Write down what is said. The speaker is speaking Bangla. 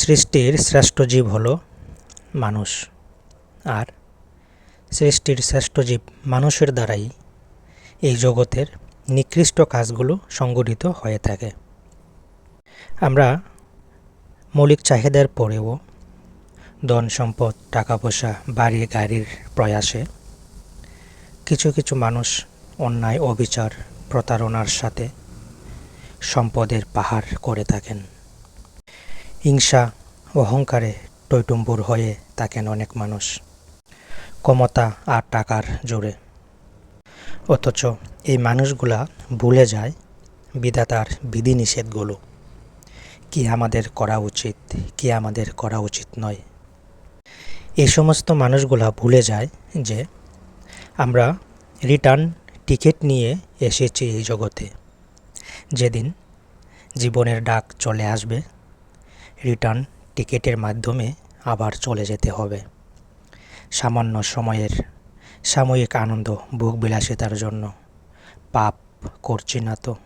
সৃষ্টির শ্রেষ্ঠ জীব হলো মানুষ। আর সৃষ্টির শ্রেষ্ঠ জীব মানুষের দ্বারাই এই জগতের নিকৃষ্ট কাজগুলো সংগঠিত হয়ে থাকে। আমরা মৌলিক চাহিদার পরেও ধন সম্পদ টাকা পয়সা বাড়ি, গাড়ির প্রয়াসে কিছু কিছু মানুষ অন্যায়, অবিচার, প্রতারণার সাথে সম্পদের পাহাড় করে থাকেন। হিংসা অহংকারে টৈটুম্বুর হয়ে থাকেন অনেক মানুষ। ক্ষমতা আর টাকার জোরে। অথচ এই মানুষগুলা ভুলে যায় বিধাতার বিধিনিষেধগুলো। কি আমাদের করা উচিত, কি আমাদের করা উচিত নয়। এই সমস্ত মানুষগুলা ভুলে যায় যে আমরা রিটার্ন টিকিট নিয়ে এসেছি এই জগতে। যেদিন জীবনের ডাক চলে আসবে রিটার্ন টিকিটের মাধ্যমে আবার চলে যেতে হবে। সামান্য সময়ের সাময়িক আনন্দ বুক বিলাসিতার জন্য। পাপ করছি না তো।